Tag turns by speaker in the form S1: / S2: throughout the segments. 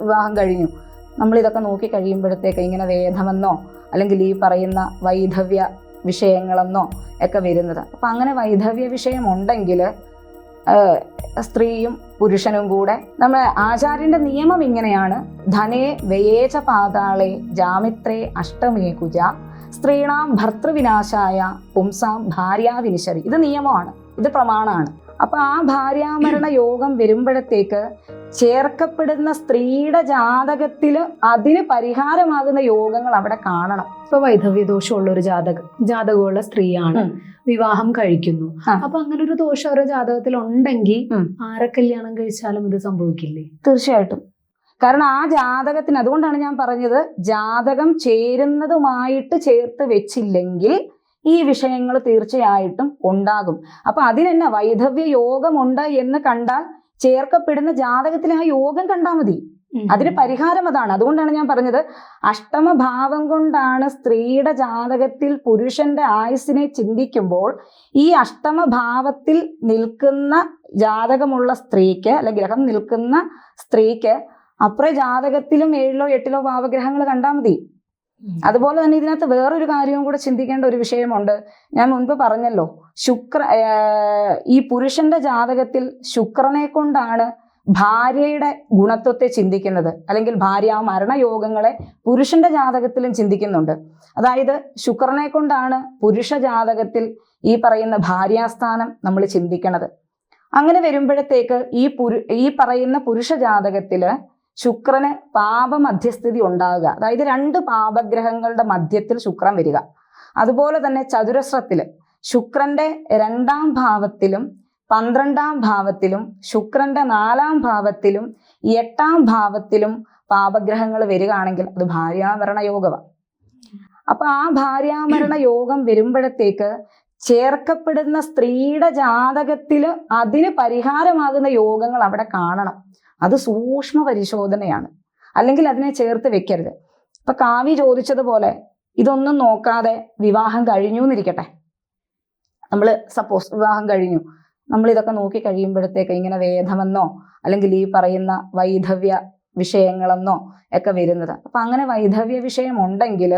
S1: വിവാഹം കഴിഞ്ഞു. നമ്മൾ ഇതൊക്കെ നോക്കി കഴിയുമ്പോഴത്തേക്ക് ഇങ്ങനെ വേദമെന്നോ അല്ലെങ്കിൽ ഈ പറയുന്ന വൈധവ്യ വിഷയങ്ങളെന്നോ ഒക്കെ വരുന്നത്. അപ്പം അങ്ങനെ വൈധവ്യ വിഷയം ഉണ്ടെങ്കിൽ സ്ത്രീയും പുരുഷനും കൂടെ നമ്മൾ ആചാര്യന്റെ നിയമം ഇങ്ങനെയാണ്. ധനേ വ്യയേച പാതാളെ ജാമിത്രേ അഷ്ടമേ കുജ. സ്ത്രീണാം ഭർത്തൃവിനാശായ പുംസാം ഭാര്യാവിനിശരി ഇത് നിയമമാണ്. ഇത് പ്രമാണമാണ്. അപ്പൊ ആ ഭാര്യാമരണ യോഗം വരുമ്പോഴത്തേക്ക് ചേർക്കപ്പെടുന്ന സ്ത്രീയുടെ ജാതകത്തിൽ അതിന് പരിഹാരമാകുന്ന യോഗങ്ങൾ അവിടെ കാണണം.
S2: ഇപ്പൊ വൈധവ്യ ദോഷമുള്ള ഒരു ജാതക ജാതകമുള്ള സ്ത്രീയാണ് വിവാഹം കഴിക്കുന്നു. അപ്പൊ അങ്ങനെ ഒരു ദോഷം അവരുടെ ജാതകത്തിൽ ഉണ്ടെങ്കിൽ ആരെ കല്യാണം കഴിച്ചാലും ഇത് സംഭവിക്കില്ലേ?
S1: തീർച്ചയായിട്ടും. കാരണം ആ ജാതകത്തിന് അതുകൊണ്ടാണ് ഞാൻ പറഞ്ഞത് ജാതകം ചേരുന്നതുമായിട്ട് ചേർത്ത് വെച്ചില്ലെങ്കിൽ ഈ വിഷയങ്ങൾ തീർച്ചയായിട്ടും ഉണ്ടാകും. അപ്പൊ അതിനെന്നെ വൈധവ്യ യോഗമുണ്ട് എന്ന് കണ്ടാൽ ചേർക്കപ്പെടുന്ന ജാതകത്തിലെ ആ യോഗം കണ്ടാൽ മതി. അതിന് പരിഹാരം അതാണ്. അതുകൊണ്ടാണ് ഞാൻ പറഞ്ഞത് അഷ്ടമഭാവം കൊണ്ടാണ് സ്ത്രീയുടെ ജാതകത്തിൽ പുരുഷന്റെ ആയുസിനെ ചിന്തിക്കുമ്പോൾ ഈ അഷ്ടമഭാവത്തിൽ നിൽക്കുന്ന ജാതകമുള്ള സ്ത്രീക്ക് അല്ലെ ഗ്രഹം നിൽക്കുന്ന സ്ത്രീക്ക് അപ്പുറ ജാതകത്തിലും ഏഴിലോ എട്ടിലോ ഭാവഗ്രഹങ്ങൾ കണ്ടാൽ മതി. അതുപോലെ തന്നെ ഇതിനകത്ത് വേറൊരു കാര്യവും കൂടെ ചിന്തിക്കേണ്ട ഒരു വിഷയമുണ്ട്. ഞാൻ മുൻപ് പറഞ്ഞല്ലോ ശുക്ര ഈ പുരുഷന്റെ ജാതകത്തിൽ ശുക്രനെ കൊണ്ടാണ് ഭാര്യയുടെ ഗുണത്വത്തെ ചിന്തിക്കുന്നത്. അല്ലെങ്കിൽ ഭാര്യ മരണയോഗങ്ങളെ പുരുഷന്റെ ജാതകത്തിലും ചിന്തിക്കുന്നുണ്ട്. അതായത് ശുക്രനെ കൊണ്ടാണ് പുരുഷ ജാതകത്തിൽ ഈ പറയുന്ന ഭാര്യാസ്ഥാനം നമ്മൾ ചിന്തിക്കണത്. അങ്ങനെ വരുമ്പോഴത്തേക്ക് ഈ പുരു ഈ പറയുന്ന പുരുഷ ജാതകത്തിൽ ശുക്രന് പാപമധ്യസ്ഥിതി ഉണ്ടാകുക അതായത് രണ്ട് പാപഗ്രഹങ്ങളുടെ മധ്യത്തിൽ ശുക്രൻ വരിക. അതുപോലെ തന്നെ ചതുരശ്രത്തിൽ ശുക്രന്റെ രണ്ടാം ഭാവത്തിലും പന്ത്രണ്ടാം ഭാവത്തിലും ശുക്രന്റെ നാലാം ഭാവത്തിലും എട്ടാം ഭാവത്തിലും പാപഗ്രഹങ്ങൾ വരികയാണെങ്കിൽ അത് ഭാര്യാമരണ യോഗമാണ് അപ്പൊ ആ ഭാര്യാമരണ യോഗം വരുമ്പോഴത്തേക്ക് ചേർക്കപ്പെടുന്ന സ്ത്രീയുടെ ജാതകത്തിൽ അതിന് പരിഹാരമാകുന്ന യോഗങ്ങൾ അവിടെ കാണണം. അത് സൂക്ഷ്മ പരിശോധനയാണ് അല്ലെങ്കിൽ അതിനെ ചേർത്ത് വെക്കരുത്. ഇപ്പൊ കാവി ചോദിച്ചതുപോലെ ഇതൊന്നും നോക്കാതെ വിവാഹം കഴിഞ്ഞു എന്നിരിക്കട്ടെ നമ്മൾ സപ്പോസ് വിവാഹം കഴിഞ്ഞു. നമ്മൾ ഇതൊക്കെ നോക്കി കഴിയുമ്പോഴത്തേക്ക് ഇങ്ങനെ വേദമെന്നോ അല്ലെങ്കിൽ ഈ പറയുന്ന വൈധവ്യ വിഷയങ്ങളെന്നോ ഒക്കെ വരുന്നത്. അപ്പൊ അങ്ങനെ വൈധവ്യ വിഷയം ഉണ്ടെങ്കിൽ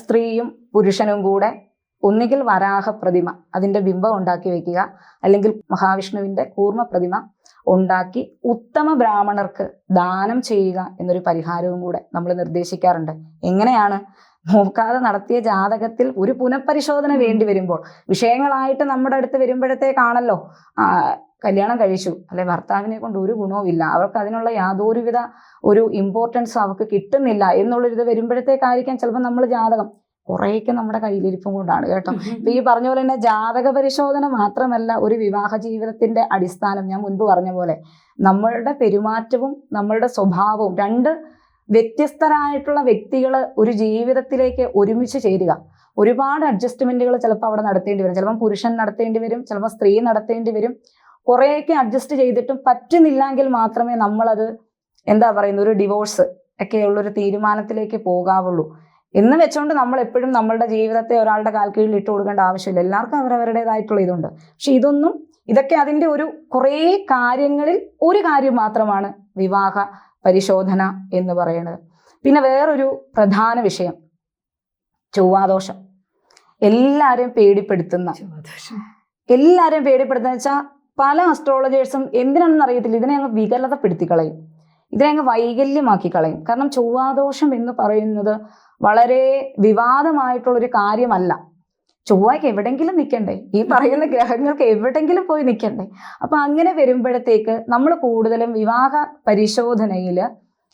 S1: സ്ത്രീയും പുരുഷനും കൂടെ ഒന്നുകിൽ വരാഹ പ്രതിമ അതിന്റെ ബിംബം ഉണ്ടാക്കി വെക്കുക അല്ലെങ്കിൽ മഹാവിഷ്ണുവിന്റെ കൂർമ്മ പ്രതിമ ഉണ്ടാക്കി ഉത്തമ ബ്രാഹ്മണർക്ക് ദാനം ചെയ്യുക എന്നൊരു പരിഹാരവും കൂടെ നമ്മൾ നിർദ്ദേശിക്കാറുണ്ട്. എങ്ങനെയാണ്? നോക്കാതെ നടത്തിയ ജാതകത്തിൽ ഒരു പുനഃപരിശോധന വേണ്ടി വരുമ്പോൾ വിഷയങ്ങളായിട്ട് നമ്മുടെ അടുത്ത് വരുമ്പോഴത്തേക്കാണല്ലോ കാണല്ലോ കല്യാണം കഴിച്ചു അല്ലെ ഭർത്താവിനെ കൊണ്ട് ഒരു ഗുണവും ഇല്ല അവർക്ക് അതിനുള്ള യാതൊരുവിധ ഒരു ഇമ്പോർട്ടൻസ് അവർക്ക് കിട്ടുന്നില്ല എന്നുള്ളൊരിത് വരുമ്പോഴത്തേക്കായിരിക്കാം ചിലപ്പോൾ നമ്മൾ ജാതകം. കുറേയൊക്കെ നമ്മുടെ കയ്യിലിരിപ്പും കൊണ്ടാണ് കേട്ടോ. ഇപ്പൊ ഈ പറഞ്ഞ പോലെ തന്നെ ജാതക പരിശോധന മാത്രമല്ല ഒരു വിവാഹ ജീവിതത്തിന്റെ അടിസ്ഥാനം ഞാൻ മുൻപ് പറഞ്ഞ പോലെ നമ്മളുടെ പെരുമാറ്റവും നമ്മളുടെ സ്വഭാവവും രണ്ട് വ്യത്യസ്തരായിട്ടുള്ള വ്യക്തികൾ ഒരു ജീവിതത്തിലേക്ക് ഒരുമിച്ച് ചേരുക. ഒരുപാട് അഡ്ജസ്റ്റ്മെന്റുകൾ ചിലപ്പോൾ അവിടെ നടത്തേണ്ടി വരും. ചിലപ്പോൾ പുരുഷൻ നടത്തേണ്ടി വരും ചിലപ്പോൾ സ്ത്രീ നടത്തേണ്ടി വരും. കുറേയൊക്കെ അഡ്ജസ്റ്റ് ചെയ്തിട്ടും പറ്റുന്നില്ലെങ്കിൽ മാത്രമേ നമ്മളത് എന്താ പറയുന്ന ഒരു ഡിവോഴ്സ് ഒക്കെയുള്ളൊരു തീരുമാനത്തിലേക്ക് പോകാവുള്ളൂ. എന്ന് വെച്ചുകൊണ്ട് നമ്മൾ എപ്പോഴും നമ്മളുടെ ജീവിതത്തെ ഒരാളുടെ കാൽ കീഴിൽ ഇട്ട് കൊടുക്കേണ്ട ആവശ്യമില്ല. എല്ലാവർക്കും അവരവരുടേതായിട്ടുള്ള ഇതുണ്ട്. പക്ഷെ ഇതൊന്നും ഇതൊക്കെ അതിന്റെ ഒരു കുറേ കാര്യങ്ങളിൽ ഒരു കാര്യം മാത്രമാണ് വിവാഹ പരിശോധന എന്ന് പറയുന്നത് പിന്നെ വേറൊരു പ്രധാന വിഷയം ചൊവ്വാദോഷം. എല്ലാവരെയും പേടിപ്പെടുത്തുന്ന എല്ലാവരെയും പേടിപ്പെടുത്തുന്ന വെച്ചാൽ പല അസ്ട്രോളജേഴ്സും എന്തിനാണെന്ന് അറിയത്തില്ല. ഇതിനെ അങ്ങ് വികലതപ്പെടുത്തി കളയും. ഇതിനെ അങ്ങ് വൈകല്യമാക്കി കളയും. കാരണം ചൊവ്വാദോഷം എന്ന് പറയുന്നത് വളരെ വിവാദമായിട്ടുള്ളൊരു കാര്യമല്ല. ചൊവ്വയ്ക്ക് എവിടെങ്കിലും നിൽക്കണ്ടേ ഈ പറയുന്ന ഗ്രഹങ്ങൾക്ക് എവിടെങ്കിലും പോയി നിൽക്കണ്ടേ അപ്പൊ അങ്ങനെ വരുമ്പോഴത്തേക്ക് നമ്മൾ കൂടുതലും വിവാഹ പരിശോധനയിൽ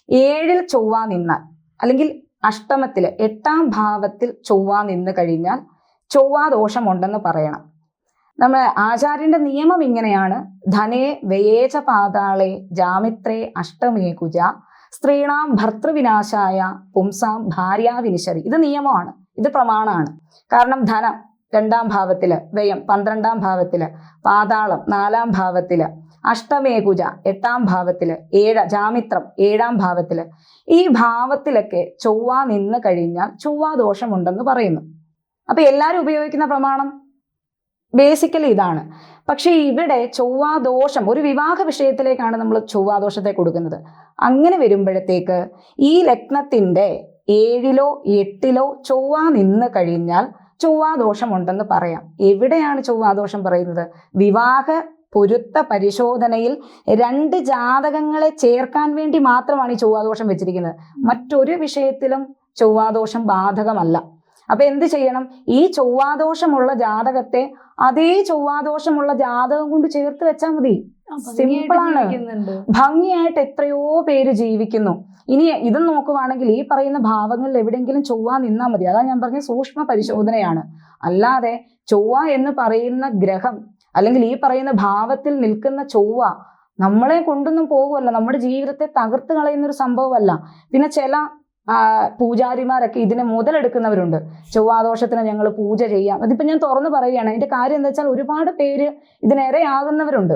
S1: ഏഴിൽ ചൊവ്വ നിന്നാൽ അല്ലെങ്കിൽ അഷ്ടമത്തിൽ എട്ടാം ഭാവത്തിൽ ചൊവ്വ നിന്ന് കഴിഞ്ഞാൽ ചൊവ്വ ദോഷമുണ്ടെന്ന് പറയണം. നമ്മൾ ആചാര്യന്റെ നിയമം ഇങ്ങനെയാണ്. ധനേ വ്യയേച പാതാളെ ജാമിത്രേ അഷ്ടമേ കുജ. സ്ത്രീണാം ഭർത്തൃവിനാശായ പുംസാം ഭാര്യാവിനിശരി. ഇത് നിയമമാണ്. ഇത് പ്രമാണമാണ്. കാരണം ധനം രണ്ടാം ഭാവത്തിൽ വ്യയം പന്ത്രണ്ടാം ഭാവത്തിൽ പാതാളം നാലാം ഭാവത്തിൽ അഷ്ടമേകുജ എട്ടാം ഭാവത്തിൽ ഏഴ ജാമിത്രം ഏഴാം ഭാവത്തിൽ. ഈ ഭാവത്തിലൊക്കെ ചൊവ്വ നിന്ന് കഴിഞ്ഞാൽ ചൊവ്വാ ദോഷമുണ്ടെന്ന് പറയുന്നു. അപ്പൊ എല്ലാവരും ഉപയോഗിക്കുന്ന പ്രമാണം? ബേസിക്കലി ഇതാണ്. പക്ഷേ ഇവിടെ ചൊവ്വാദോഷം ഒരു വിവാഹ വിഷയത്തിലേക്കാണ് നമ്മൾ ചൊവ്വാദോഷത്തെ കൊടുക്കുന്നത്. അങ്ങനെ വരുമ്പോഴത്തേക്ക് ഈ ലഗ്നത്തിന്റെ ഏഴിലോ എട്ടിലോ ചൊവ്വ നിന്ന് കഴിഞ്ഞാൽ ചൊവ്വാദോഷം ഉണ്ടെന്ന് പറയാം. എവിടെയാണ് ചൊവ്വാദോഷം പറയുന്നത്? വിവാഹ പൊരുത്ത പരിശോധനയിൽ രണ്ട് ജാതകങ്ങളെ ചേർക്കാൻ വേണ്ടി മാത്രമാണ് ഈ ചൊവ്വാദോഷം വെച്ചിരിക്കുന്നത്. മറ്റൊരു വിഷയത്തിലും ചൊവ്വാദോഷം ബാധകമല്ല. അപ്പൊ എന്ത് ചെയ്യണം? ഈ ചൊവ്വാദോഷമുള്ള ജാതകത്തെ അതേ ചൊവ്വാദോഷമുള്ള ജാതകം കൊണ്ട് ചേർത്ത് വെച്ചാൽ മതി. സിമ്പിൾ ആണ്. ഭംഗിയായിട്ട് എത്രയോ പേര് ജീവിക്കുന്നു. ഇനി ഇത് നോക്കുവാണെങ്കിൽ ഈ പറയുന്ന ഭാവങ്ങളിൽ എവിടെയെങ്കിലും ചൊവ്വ നിന്നാൽ മതി. അതാ ഞാൻ പറഞ്ഞ സൂക്ഷ്മ പരിശോധനയാണ്. അല്ലാതെ ചൊവ്വ എന്ന് പറയുന്ന ഗ്രഹം അല്ലെങ്കിൽ ഈ പറയുന്ന ഭാവത്തിൽ നിൽക്കുന്ന ചൊവ്വ നമ്മളെ കൊണ്ടൊന്നും പോകുമല്ല നമ്മുടെ ജീവിതത്തെ തകർത്ത് കളയുന്ന ഒരു സംഭവമല്ല. പിന്നെ ചില പൂജാരിമാരൊക്കെ ഇതിനെ മുതലെടുക്കുന്നവരുണ്ട്. ചൊവ്വാദോഷത്തിന് ഞങ്ങൾ പൂജ ചെയ്യാം. അതിപ്പോ ഞാൻ തുറന്നു പറയുകയാണ്. അതിന്റെ കാര്യം എന്താ വെച്ചാൽ ഒരുപാട് പേര് ഇതിനിരയാകുന്നവരുണ്ട്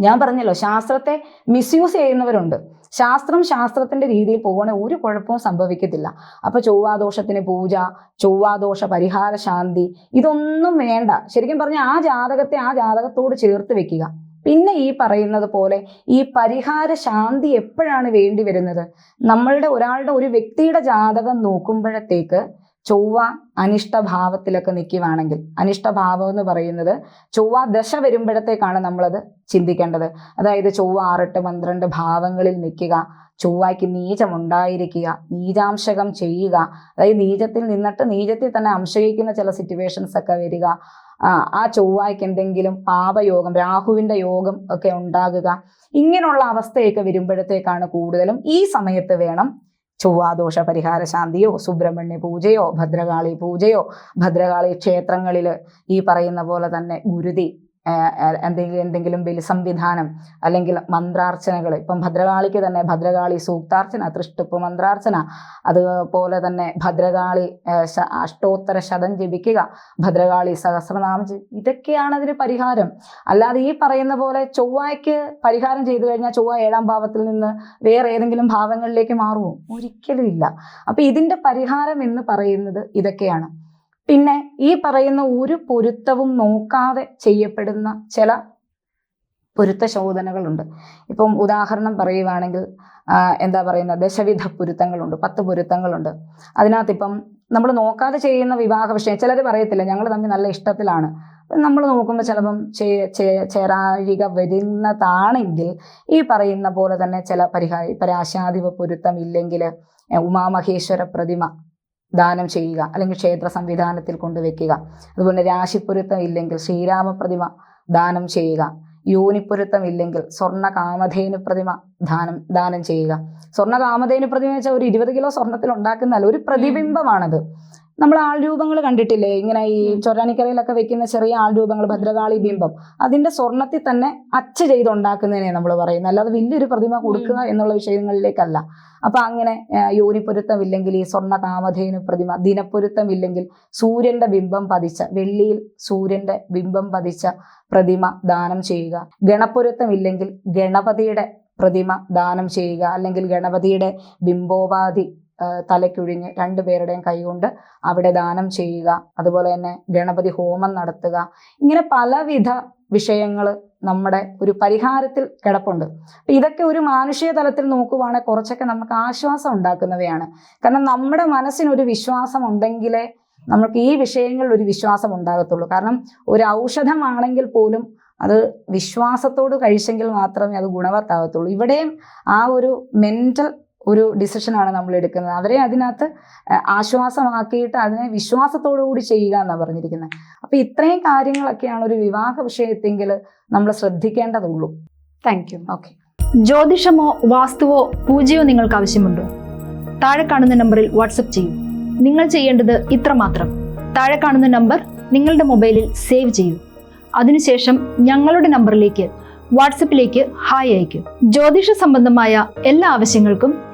S1: ഞാൻ പറഞ്ഞല്ലോ ശാസ്ത്രത്തെ മിസ്യൂസ് ചെയ്യുന്നവരുണ്ട്. ശാസ്ത്രം ശാസ്ത്രത്തിന്റെ രീതിയിൽ പോകണേ ഒരു കുഴപ്പവും സംഭവിക്കത്തില്ല. അപ്പൊ ചൊവ്വാദോഷത്തിന് പൂജ ചൊവ്വാദോഷ പരിഹാര ശാന്തി ഇതൊന്നും വേണ്ട. ശരിക്കും പറഞ്ഞാൽ ആ ജാതകത്തെ ആ ജാതകത്തോട് ചേർത്ത് വെക്കുക. പിന്നെ ഈ പറയുന്നത് പോലെ ഈ പരിഹാര ശാന്തി എപ്പോഴാണ് വേണ്ടി വരുന്നത്? നമ്മളുടെ ഒരാളുടെ ഒരു വ്യക്തിയുടെ ജാതകം നോക്കുമ്പോഴത്തേക്ക് ചൊവ്വ അനിഷ്ടഭാവത്തിലൊക്കെ നിൽക്കുവാണെങ്കിൽ അനിഷ്ടഭാവം എന്ന് പറയുന്നത് ചൊവ്വ ദശ വരുമ്പോഴത്തേക്കാണ് നമ്മളത് ചിന്തിക്കേണ്ടത്. അതായത് ചൊവ്വ ആറെട്ട് പന്ത്രണ്ട് ഭാവങ്ങളിൽ നിൽക്കുക ചൊവ്വയ്ക്ക് നീചമുണ്ടായിരിക്കുക നീചാംശകം ചെയ്യുക. അതായത് നീചത്തിൽ നിന്നിട്ട് നീചത്തിൽ തന്നെ അംശയിക്കുന്ന ചില സിറ്റുവേഷൻസ് ഒക്കെ വരിക. ആ, ചൊവ്വയ്ക്ക് എന്തെങ്കിലും പാപയോഗം രാഹുവിന്റെ യോഗം ഒക്കെ ഉണ്ടാകുക ഇങ്ങനെയുള്ള അവസ്ഥയൊക്കെ വരുമ്പോഴത്തേക്കാണ് കൂടുതലും ഈ സമയത്ത് വേണം ചൊവ്വാദോഷ പരിഹാര ശാന്തിയോ സുബ്രഹ്മണ്യ പൂജയോ ഭദ്രകാളി പൂജയോ ഭദ്രകാളി ക്ഷേത്രങ്ങളിൽ ഈ പറയുന്ന പോലെ തന്നെ ഗുരുതി എന്തെങ്കിലും എന്തെങ്കിലും ബലി സംവിധാനം അല്ലെങ്കിൽ മന്ത്രാർച്ചനകൾ. ഇപ്പം ഭദ്രകാളിക്ക് തന്നെ ഭദ്രകാളി സൂക്താർച്ചന തൃഷ്ടുപ്പ് മന്ത്രാർച്ചന. അതുപോലെ തന്നെ ഭദ്രകാളി അഷ്ടോത്തര ശതം ജപിക്കുക ഭദ്രകാളി സഹസ്രനാമം ഇതൊക്കെയാണ് അതിന് പരിഹാരം. അല്ലാതെ ഈ പറയുന്ന പോലെ ചൊവ്വയ്ക്ക് പരിഹാരം ചെയ്തു കഴിഞ്ഞാൽ ചൊവ്വ ഏഴാം ഭാവത്തിൽ നിന്ന് വേറെ ഏതെങ്കിലും ഭാവങ്ങളിലേക്ക് മാറുമോ? ഒരിക്കലും ഇല്ല. അപ്പൊ ഇതിന്റെ പരിഹാരം എന്ന് പറയുന്നത് ഇതൊക്കെയാണ്. പിന്നെ ഈ പറയുന്ന ഒരു പൊരുത്തവും നോക്കാതെ ചെയ്യപ്പെടുന്ന ചില പൊരുത്ത ശോധനകളുണ്ട്. ഇപ്പം ഉദാഹരണം പറയുവാണെങ്കിൽ എന്താ പറയുന്ന ദശവിധ പൊരുത്തങ്ങളുണ്ട് പത്ത് പൊരുത്തങ്ങളുണ്ട്. അതിനകത്ത് ഇപ്പം നമ്മൾ നോക്കാതെ ചെയ്യുന്ന വിവാഹ വിഷയം ചിലർ പറയത്തില്ല ഞങ്ങൾ തമ്മിൽ നല്ല ഇഷ്ടത്തിലാണ്. നമ്മൾ നോക്കുമ്പോൾ ചിലപ്പം ചേരാഴിക വരുന്നതാണെങ്കിൽ ഈ പറയുന്ന പോലെ തന്നെ ചില പരിഹാര പരാശാധിപ പൊരുത്തം ഇല്ലെങ്കിൽ ഉമാമഹേശ്വര പ്രതിമ ദാനം ചെയ്യുക അല്ലെങ്കിൽ ക്ഷേത്ര സംവിധാനത്തിൽ കൊണ്ടുവയ്ക്കുക അതുപോലെ രാശിപ്പൊരുത്തം ഇല്ലെങ്കിൽ ശ്രീരാമ പ്രതിമ ദാനം ചെയ്യുക. യോനിപ്പൊരുത്തം ഇല്ലെങ്കിൽ സ്വർണ കാമധേനു പ്രതിമ ദാനം ദാനം ചെയ്യുക. സ്വർണ കാമധേനു പ്രതിമ വെച്ചാൽ ഒരു ഇരുപത് കിലോ സ്വർണത്തിൽ ഉണ്ടാക്കുന്നതല്ല ഒരു പ്രതിബിംബമാണത്. നമ്മൾ ആൾരൂപങ്ങൾ കണ്ടിട്ടില്ലേ? ഇങ്ങനെ ഈ ചൊരാനിക്കരയിലൊക്കെ വെക്കുന്ന ചെറിയ ആൾരൂപങ്ങൾ ഭദ്രകാളി ബിംബം. അതിന്റെ സ്വർണത്തിൽ തന്നെ അച്ച് ചെയ്ത് ഉണ്ടാക്കുന്നതിനെ നമ്മൾ പറയുന്നത്. അല്ലാതെ വലിയൊരു പ്രതിമ കൊടുക്കുക എന്നുള്ള വിഷയങ്ങളിലേക്കല്ല. അപ്പൊ അങ്ങനെ യോനിപ്പൊരുത്തം ഇല്ലെങ്കിൽ ഈ സ്വർണ കാമധേനു പ്രതിമ ദിനപ്പൊരുത്തം ഇല്ലെങ്കിൽ സൂര്യന്റെ ബിംബം പതിച്ച വെള്ളിയിൽ സൂര്യന്റെ ബിംബം പതിച്ച പ്രതിമ ദാനം ചെയ്യുക. ഗണപ്പൊരുത്തം ഇല്ലെങ്കിൽ ഗണപതിയുടെ പ്രതിമ ദാനം ചെയ്യുക. അല്ലെങ്കിൽ ഗണപതിയുടെ ബിംബോപാധി തലയ്ക്കൊഴിഞ്ഞ് രണ്ടുപേരുടെയും കൈകൊണ്ട് അവിടെ ദാനം ചെയ്യുക അതുപോലെ തന്നെ ഗണപതി ഹോമം നടത്തുക. ഇങ്ങനെ പലവിധ വിഷയങ്ങൾ നമ്മുടെ ഒരു പരിഹാരത്തിൽ കിടപ്പുണ്ട്. ഇതൊക്കെ ഒരു മാനുഷിക തലത്തിൽ നോക്കുവാണെങ്കിൽ കുറച്ചൊക്കെ നമുക്ക് ആശ്വാസം ഉണ്ടാക്കുന്നവയാണ്. കാരണം നമ്മുടെ മനസ്സിനൊരു വിശ്വാസം ഉണ്ടെങ്കിലേ നമുക്ക് ഈ വിഷയങ്ങളിൽ ഒരു വിശ്വാസം ഉണ്ടാകത്തുള്ളൂ. കാരണം ഒരു ഔഷധമാണെങ്കിൽ പോലും അത് വിശ്വാസത്തോട് കഴിച്ചെങ്കിൽ മാത്രമേ അത് ഗുണവത്താകത്തുള്ളൂ. ഇവിടെയും ആ ഒരു മെന്റൽ ഒരു ഡിസിഷനാണ് നമ്മൾ എടുക്കുന്നത് അവരെ അതിനകത്ത് ആശ്വാസമാക്കിയിട്ട് അതിനെ വിശ്വാസത്തോടു കൂടി ചെയ്യുക എന്നാണ് പറഞ്ഞിരിക്കുന്നത്. അപ്പൊ ഇത്രയും കാര്യങ്ങളൊക്കെയാണ് ഒരു വിവാഹ വിഷയത്തെങ്കിൽ നമ്മൾ ശ്രദ്ധിക്കേണ്ടതുള്ളൂ.
S2: താങ്ക് യു
S1: ഓക്കെ
S2: ജ്യോതിഷമോ വാസ്തുവോ പൂജയോ നിങ്ങൾക്ക് ആവശ്യമുണ്ടോ? താഴെ കാണുന്ന നമ്പറിൽ വാട്സപ്പ് ചെയ്യൂ. നിങ്ങൾ ചെയ്യേണ്ടത് ഇത്രമാത്രം താഴെ കാണുന്ന നമ്പർ നിങ്ങളുടെ മൊബൈലിൽ സേവ് ചെയ്യൂ. അതിനുശേഷം ഞങ്ങളുടെ നമ്പറിലേക്ക് വാട്സപ്പിലേക്ക് ഹായ് അയയ്ക്കും. ജ്യോതിഷ സംബന്ധമായ എല്ലാ ആവശ്യങ്ങൾക്കും